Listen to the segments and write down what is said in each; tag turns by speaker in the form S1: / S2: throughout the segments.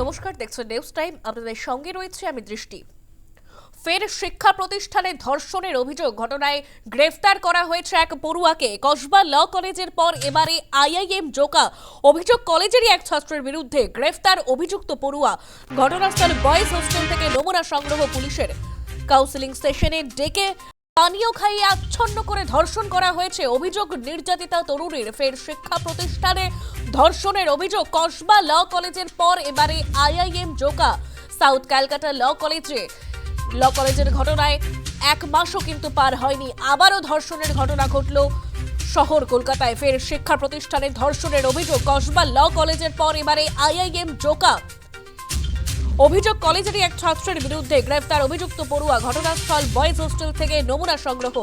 S1: নমস্কার দেখছেন news time আপনাদের সঙ্গে রয়েছে আমি দৃষ্টি। ফের শিক্ষা প্রতিষ্ঠানে ধর্ষণের অভিযোগ। ঘটনায় গ্রেফতার করা হয়েছে এক পড়ুয়াকে। কসবা ল কলেজের পর এবারে আইআইএম জোকা। অভিযোগ, কলেজেরই এক ছাত্রের বিরুদ্ধে গ্রেফতার অভিযুক্ত পড়ুয়া। ঘটনাস্থল বয়েজ হোস্টেল থেকে নমুনা সংগ্রহ পুলিশের। কাউন্সিলিং সেশনে ডেকে পানীয় খাইয়ে আচ্ছন্ন করে ধর্ষণ করা হয়েছে। অভিযোগ নির্যাতিতা তরুণীর। ফের শিক্ষা প্রতিষ্ঠানে ধর্ষণের অভিযোগ। কসবা ল কলেজের পর এবারে IIM Joka. South Calcutta law কলেজে। ল কলেজের ঘটনায় এক মাসও কিন্তু পার হয়নি। আবারও ধর্ষণের ঘটনা ঘটল শহর কলকাতায়। ফের শিক্ষা প্রতিষ্ঠানে ধর্ষণের অভিযোগ। কসবা ল কলেজের পর এবারে আইআইএম জোকা। অভিযোগ কলেজেরই এক ছাত্রের বিরুদ্ধে গ্রেফতার অভিযুক্ত পড়ুয়া ঘটনাস্থল বয়েজ হোস্টেল থেকে নমুনা সংগ্রহ।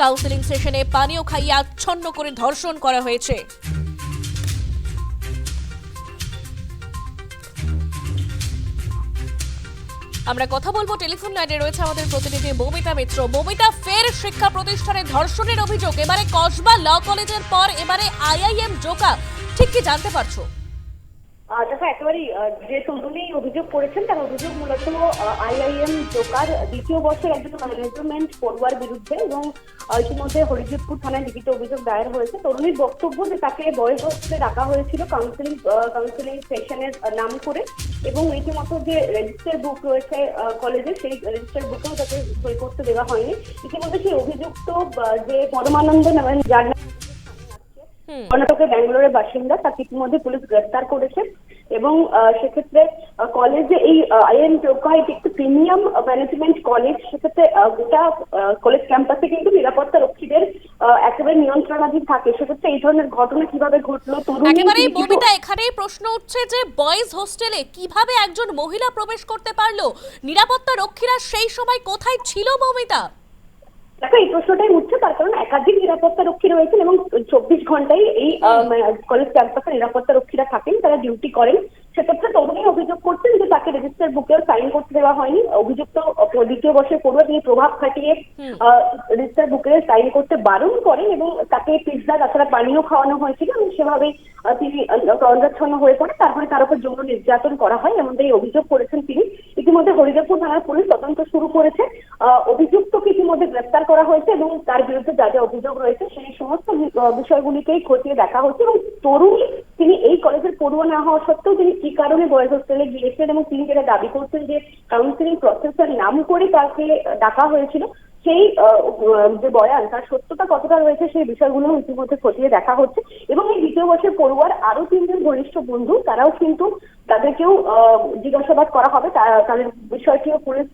S1: কাউন্সিলিং সেশনে পানীয় খাইয়ে আচ্ছন্ন করে ধর্ষণ করা হয়েছে। আমরা কথা বলব টেলিফোন লাইনে রয়েছে আমাদের প্রতিনিধি মৌমিতা মিত্র। মৌমিতা ফের শিক্ষা প্রতিষ্ঠানে ধর্ষণের অভিযোগ। এবারে কসবা ল কলেজের পর এবারে আইআইএম জোকা। ঠিক কি জানতে পারছ?
S2: দেখো, একেবারেই যে তরুণী অভিযোগ করেছেন, তার অভিযোগ মূলত আইআইএম জোকার দ্বিতীয় বর্ষের একজন ম্যানেজমেন্ট পড়ুয়ার বিরুদ্ধে এবং ইতিমধ্যে হরিজিৎপুর থানায় লিখিত অভিযোগ দায়ের হয়েছে তরুণীর বক্তব্য যে তাকে বয়স হোস্টেলে রাখা হয়েছিল কাউন্সিলিং কাউন্সিলিং সেশনের নাম করে এবং রীতিমতো যে রেজিস্টার বুক রয়েছে কলেজে সেই রেজিস্টার বুকেও তাকে সই করতে দেওয়া হয়নি ইতিমধ্যে সেই অভিযুক্ত যে পরমানন্দ নামেন যার নাম। কর্ণাটকের ব্যাঙ্গালোরের বাসিন্দা তাকে ইতিমধ্যে পুলিশ গ্রেফতার করেছে এবং সেক্ষেত্রে কলেজে এই আইএন এটি একটি প্রিমিয়াম ম্যানেজমেন্ট কলেজ সেক্ষেত্রে গোটা কলেজ ক্যাম্পাসে কিন্তু নিরাপত্তা রক্ষীদের একেবারে নিয়ন্ত্রণাধীন থাকে। সেক্ষেত্রে এই ধরনের ঘটনা কীভাবে ঘটলো কি-
S1: ববিতা এখানেই প্রশ্ন উঠছে যে বয়েজ হোস্টেলে কীভাবে একজন মহিলা প্রবেশ করতে পারল? নিরাপত্তা রক্ষীরা সেই সময় কোথায় ছিল ববিতা?
S2: দেখো এই প্রশ্নটাই উঠছে তার কারণ একাধিক নিরাপত্তা রক্ষী রয়েছেন এবং চব্বিশ ঘন্টাই এই মানে কলেজ ক্যাম্পাসে নিরাপত্তা রক্ষীরা থাকেন তারা ডিউটি করেন। সেক্ষেত্রে তরুণী অভিযোগ করছেন যে তাকে রেজিস্টার বুকেও সাইন করতে দেওয়া হয়নি। অভিযুক্ত দ্বিতীয় বর্ষের পড়ুয়া তিনি প্রভাব খাটিয়ে। রেজিস্টার বুকে সাইন করতে বারণ করেন এবং তাকে পিৎজা তাছাড়া পানীয় খাওয়ানো হয়েছিল এবং সেভাবে তিনি অন্ধাচ্ছন্ন হয়ে পড়ে। তারপরে তার উপর যৌন নির্যাতন করা হয় এমনটাই অভিযোগ করেছেন তিনি। ইতিমধ্যে হরিদেবপুর থানার পুলিশ তদন্ত শুরু করেছে। অভিযুক্তকে ইতিমধ্যে গ্রেপ্তার করা হয়েছে এবং তার বিরুদ্ধে যা যা অভিযোগ রয়েছে সেই সমস্ত বিষয়গুলিকেই খতিয়ে দেখা হচ্ছে এবং তরুণী তিনি এই কলেজের পড়ুয়া না হওয়া সত্ত্বেও তিনি কি কারণে বয়েজ হোস্টেলে গিয়েছেন এবং তিনি যেটা দাবি করছেন যে কাউন্সিলিং প্রসেসের নাম করে তাকে ডাকা হয়েছিল, সেই যে বয়ান তার সত্যতা কতটা রয়েছে সেই বিষয়গুলো ইতিমধ্যে খতিয়ে দেখা হচ্ছে এবং এই দ্বিতীয় বর্ষের পড়ুয়ার আরও তিনজন ঘনিষ্ঠ বন্ধু, তারাও কিন্তু তাদেরকেও জিজ্ঞাসাবাদ করা হবে। তাদের বিষয়টিও পুলিশ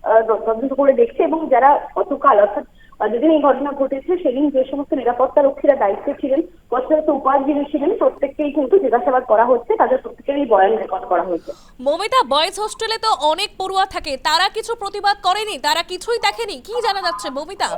S2: তদন্ত করে দেখছে এবং যারা গতকাল অর্থাৎ যেদিন এই ঘটনা ঘটেছে সেদিন যে সমস্ত নিরাপত্তা রক্ষীরা দায়িত্বে ছিলেন উপায় যিনি ছিলেন প্রত্যেককেই কিন্তু জিজ্ঞাসাবাদ করা হচ্ছে তাদের প্রত্যেকেরই বয়ান রেকর্ড করা হয়েছে।
S1: মমিতা বয়েজ হোস্টেলে তো অনেক পড়ুয়া থাকে তারা কিছু প্রতিবাদ করেনি তারা কিছুই দেখেনি কি জানা যাচ্ছে মমিতা?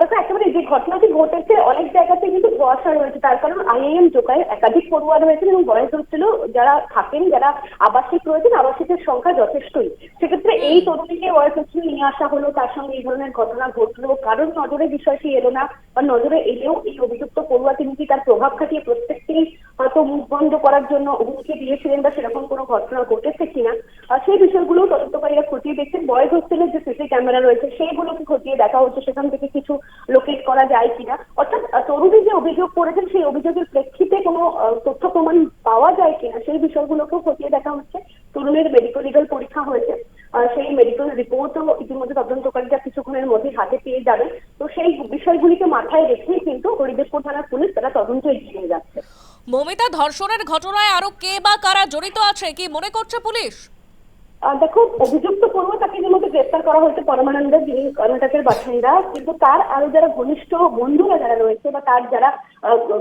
S2: দেখো একেবারে যে ঘটনাটি ঘটেছে অনেক জায়গাতে কিন্তু রয়েছে। তার কারণ আইআইএম জোকায় একাধিক পড়ুয়া রয়েছেন এবং বয়স হচ্ছিল যারা থাকেন, যারা আবাসিক রয়েছেন, আবাসিকের সংখ্যা যথেষ্টই। সেক্ষেত্রে এই তরুণীকে বয়স হচ্ছিল নিয়ে আসা হলো, তার সঙ্গে এই ধরনের ঘটনা ঘটলো। কারণ নজরে বিষয়টি এলো না বা নজরে এলেও এই অভিযুক্ত পড়ুয়া তিনি কি তার প্রভাব খাটিয়ে প্রত্যেককেই হয়তো মুখ বন্ধ করার জন্য হুমকি দিয়েছিলেন বা সেরকম কোনো ঘটনা ঘটেছে কিনা? সেই বিষয়গুলো তদন্তকারীরা খতিয়ে দেখছেন। বয়েজ হোস্টেলের যে সিসি ক্যামেরা রয়েছে, সেইগুলোকে খতিয়ে দেখা হচ্ছে। সেখান থেকে কিছু লোকেট করা যায় কিনা অর্থাৎ আহ, তরুণী যে অভিযোগ করেছেন সেই অভিযোগের প্রেক্ষিতে কোনো তথ্য প্রমাণ পাওয়া যায় কিনা সেই বিষয়গুলোকেও খতিয়ে দেখা হচ্ছে। তরুণীর মেডিকেল লিগাল পরীক্ষা হয়েছে। সেই মেডিকেল রিপোর্টও ইতিমধ্যে তদন্তকারীরা কিছুক্ষণের মধ্যে হাতে পেয়ে যাবে তো সেই বিষয়গুলিকে মাথায় রেখেই কিন্তু হরিদেবপুর থানার পুলিশ তারা তদন্ত এগিয়ে যাচ্ছে।
S1: মমিতা ধর্ষণের ঘটনায় আরও কে বা কারা জড়িত আছে কি মনে করছে পুলিশ?
S2: দেখো অভিযুক্ত পূর্ব তাকে যেমন গ্রেপ্তার করা হয়েছে পরমানন্দ যিনি কর্ণাটকের বাসিন্দা। কিন্তু তার আরও যারা ঘনিষ্ঠ বন্ধুরা যারা রয়েছে বা তার যারা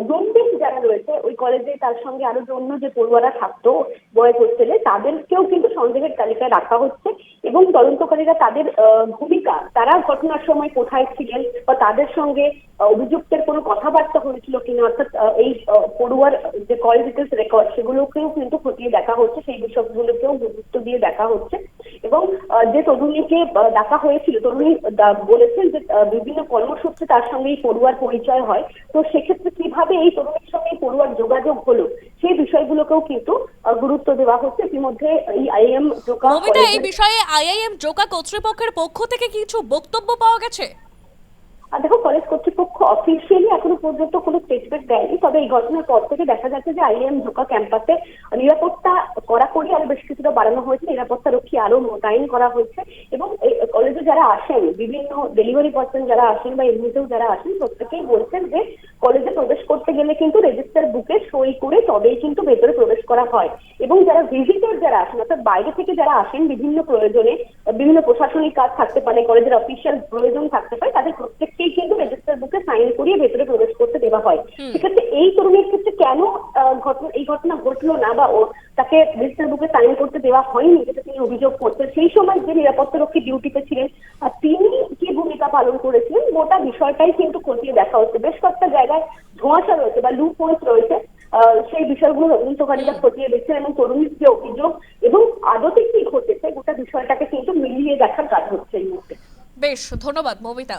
S2: গম্ভীর যারা রয়েছে, ওই কলেজে তার সঙ্গে আরও যে অন্য যে পড়ুয়ারা থাকতো বয়েজ হোস্টেলে তাদেরকেও কিন্তু সন্দেহের তালিকায় রাখা হচ্ছে এবং তদন্তকারীরা তাদের ভূমিকা, তারা ঘটনার সময় কোথায় ছিলেন বা তাদের সঙ্গে অভিযুক্তের কোনো কথাবার্তা হয়েছিল কিনা, অর্থাৎ এই পড়ুয়ার যে কল ডিটেলস রেকর্ড সেগুলোকেও কিন্তু খতিয়ে দেখা হচ্ছে, সেই বিষয়গুলোকেও গুরুত্ব দিয়ে দেখা হচ্ছে। এবং যে তরুণীকে ডাকা হয়েছিল তরুণী বলেছেন যে বিভিন্ন কর্মসূত্রে তার সঙ্গে এই পড়ুয়ার পরিচয় হয়। তো সেক্ষেত্রে কীভাবে এই তরুণীর সঙ্গে পড়ুয়ার যোগাযোগ হলো সেই বিষয়গুলোকেও কিন্তু গুরুত্ব দেওয়া হচ্ছে। ইতিমধ্যে এই আইএম
S1: জোকা এই বিষয়ে আইআইএম জোকা কর্তৃপক্ষের পক্ষ থেকে কিছু বক্তব্য পাওয়া গেছে?
S2: আর দেখো কলেজ কর্তৃপক্ষ অফিসিয়ালি এখনও পর্যন্ত কোনো স্টেটমেন্ট দেয়নি। তবে এই ঘটনার পর থেকে দেখা যাচ্ছে যে আইএম ঢোকা ক্যাম্পাসে নিরাপত্তা করা কড়াকড়ি আরও বেশ কিছুটা বাড়ানো হয়েছে। নিরাপত্তা রক্ষী আরও মোতায়েন করা হয়েছে এবং কলেজে যারা আসেন, বিভিন্ন ডেলিভারি পার্সন যারা আসেন বা এমনিতেও যারা আসেন, প্রত্যেকেই বলছেন যে কলেজে প্রবেশ করতে গেলে কিন্তু রেজিস্টার বুকে সই করে তবেই কিন্তু ভেতরে প্রবেশ করা হয়। এবং যারা ভিজিটর যারা আসেন, অর্থাৎ বাইরে থেকে যারা আসেন বিভিন্ন প্রয়োজনে, বিভিন্ন প্রশাসনিক কাজ থাকতে পারে কলেজের অফিসিয়াল প্রয়োজন থাকতে পারে, তাদের প্রত্যেককেই কিন্তু রেজিস্টার বুকে সাইন করিয়ে ভেতরে প্রবেশ করতে দেওয়া হয়। সেক্ষেত্রে এই তরুণীর ক্ষেত্রে কেন ঘটনা এই ঘটনা ঘটলো না বা তাকে রেজিস্টার বুকে সাইন করতে দেওয়া হয়নি যেটা তিনি অভিযোগ করছেন? সেই সময় যে নিরাপত্তারক্ষী ডিউটিতে ছিলেন আর তিনি কি ভূমিকা পালন করেছিলেন গোটা বিষয়টাই কিন্তু খতিয়ে দেখা হচ্ছে। বেশ কয়েকটা জায়গায় ধোঁয়াশা রয়েছে বা লু পয়েন্ট রয়েছে আহ, সেই বিষয়গুলো তদন্তকারীরা খতিয়ে দেখছেন এবং তরুণীর যে অভিযোগ এবং আদতে কি ঘটেছে গোটা বিষয়টাকে কিন্তু মিলিয়ে দেখার কাজ হচ্ছে এই মুহূর্তে।
S1: বেশ ধন্যবাদ মমিতা।